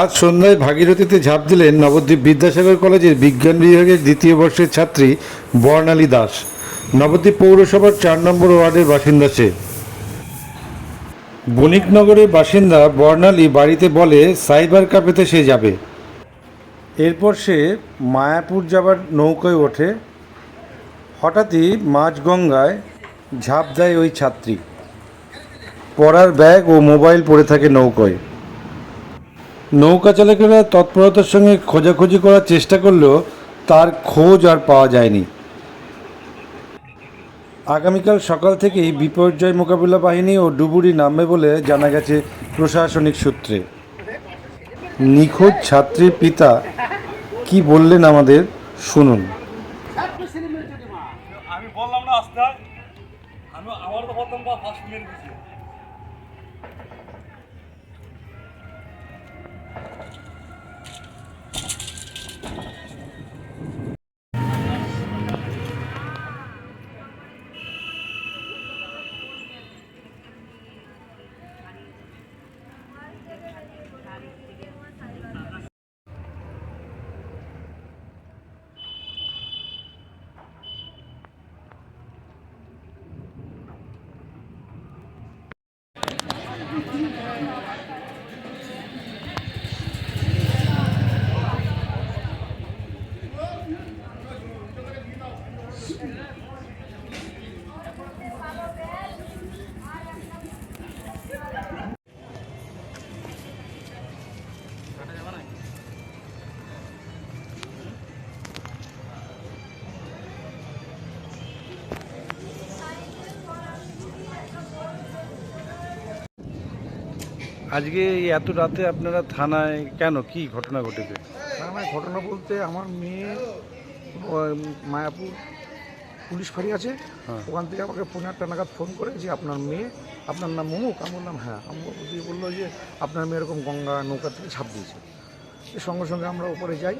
আজ সন্ধ্যায় ভাগীরথীতে ঝাঁপ দিলেন নবদ্বীপ বিদ্যাসাগর কলেজের বিজ্ঞান বিভাগের দ্বিতীয় বর্ষের ছাত্রী বর্ণালী দাস। নবদ্বীপ পৌরসভার চার নম্বর ওয়ার্ডের বাসিন্দা সে। বণিকনগরের বাসিন্দা বর্ণালী বাড়িতে বলে, সাইবার ক্যাফেতে সে যাবে। এরপর সে মায়াপুর যাবার নৌকায় ওঠে। হঠাৎই মাঝগঙ্গায় ঝাঁপ দেয় ওই ছাত্রী। পড়ার ব্যাগ ও মোবাইল পড়ে থাকে নৌকায়। নৌকা চালকেরা তৎপরতার সঙ্গে খোঁজাখুঁজি করার চেষ্টা করলেও তার খোঁজ আর পাওয়া যায়নি। আগামীকাল সকাল থেকেই বিপর্যয় মোকাবিলা বাহিনী ও ডুবুরি নামবে বলে জানা গেছে প্রশাসনিক সূত্রে। নিখোঁজ ছাত্রীর পিতা কি বললেন আমাদের? শুনুন। আমি বললাম না, আসতে আমি আমার তো প্রথম ফার্স্ট মেরে দিয়েছি আজকে এই এত রাতে আপনারা থানায় কেন? কি ঘটনা ঘটেছে? আমার ঘটনা বলতে আমার মেয়ে মায়াপুর পুলিশ ফাঁড়ি আছে। হ্যাঁ। ওখান থেকে আমাকে পনেরো আটটা নাগাদ ফোন করে যে আপনার মেয়ে আপনার নাম মমুক আমি বললাম হ্যাঁ। আমি দিয়ে বলল যে আপনার মেয়ে এরকম গঙ্গা নৌকা থেকে ছাপ দিয়েছে। সঙ্গে সঙ্গে আমরা উপরে যাই।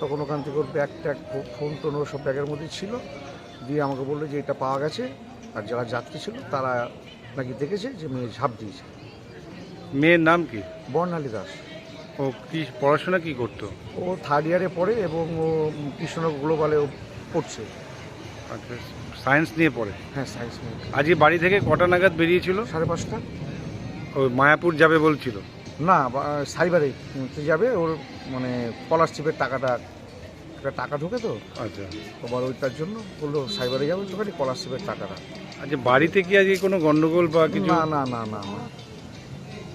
তখন ওখান থেকে ওর ব্যাগ ট্যাগ ফোন টোন সব ব্যাগের মধ্যে ছিল। দিয়ে আমাকে বলল যে এটা পাওয়া গেছে। আর যারা যাত্রী ছিল তারা নাকি দেখেছে যে মেয়ে ঝাঁপ দিয়েছে। মেয়ের নাম কি? বর্ণালী দাস। ও কি পড়াশোনা কি করতো? ও থার্ড ইয়ারে পড়ে এবং ও কৃষ্ণনগর গ্লোবালে ও পড়ছে। আচ্ছা সায়েন্স নিয়ে পড়ে? হ্যাঁ সায়েন্স নিয়ে আজকে বাড়ি থেকে কটা নাগাদ বেরিয়েছিল? সাড়ে পাঁচটা। ও মায়াপুর যাবে বলছিল? না সাইবারে যাবে। ওর মানে স্কলারশিপের টাকাটা একটা টাকা ঢোকে তো। আচ্ছা। আবার ওইটার জন্য বলল সাইবারে যাবে তো খালি স্কলারশিপের টাকাটা। আচ্ছা বাড়িতে কি আজকে কোনো গন্ডগোল বা কিছু? না না না না না।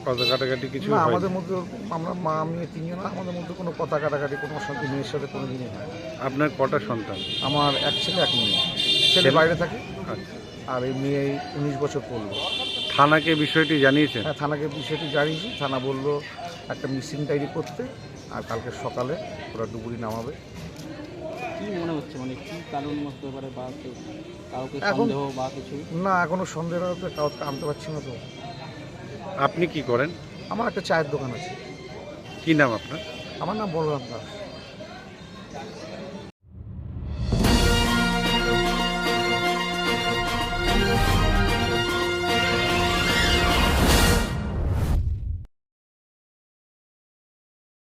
কথা কাটাকাটি কিছু না আমাদের মধ্যে ওরকম আমরা মা আমি তিনজন না, আমাদের মধ্যে কোনো কথা কাটাকাটি কোনো সঙ্গে মেয়ের সাথে কোনো দিনই হয় না। আপনার কটা সন্তান? আমার এক ছেলে এক মেয়ে। ছেলে ছেলে? বাইরে থাকে। আচ্ছা। আর এই মেয়ে উনিশ বছর পড়ল। থানাকে বিষয়টি জানিয়েছেন? হ্যাঁ থানাকে বিষয়টি জানিয়েছি। থানা বলল একটা মিসিং ডায়েরি করতে আর কালকে সকালে ওরা ডুবুরি নামাবে। কি মনে হচ্ছে? মানে কি কারণ হতে পারে বা কেউ কাউকে এখন- সন্দেহ বা কিছু? না এখনও সন্দেহ হতে কাউকে আনতে পারছি না তো। আপনি কি করেন? আমার একটা চায়ের দোকান আছে। কি নাম আপনার? আমার নাম বলরাম দাস।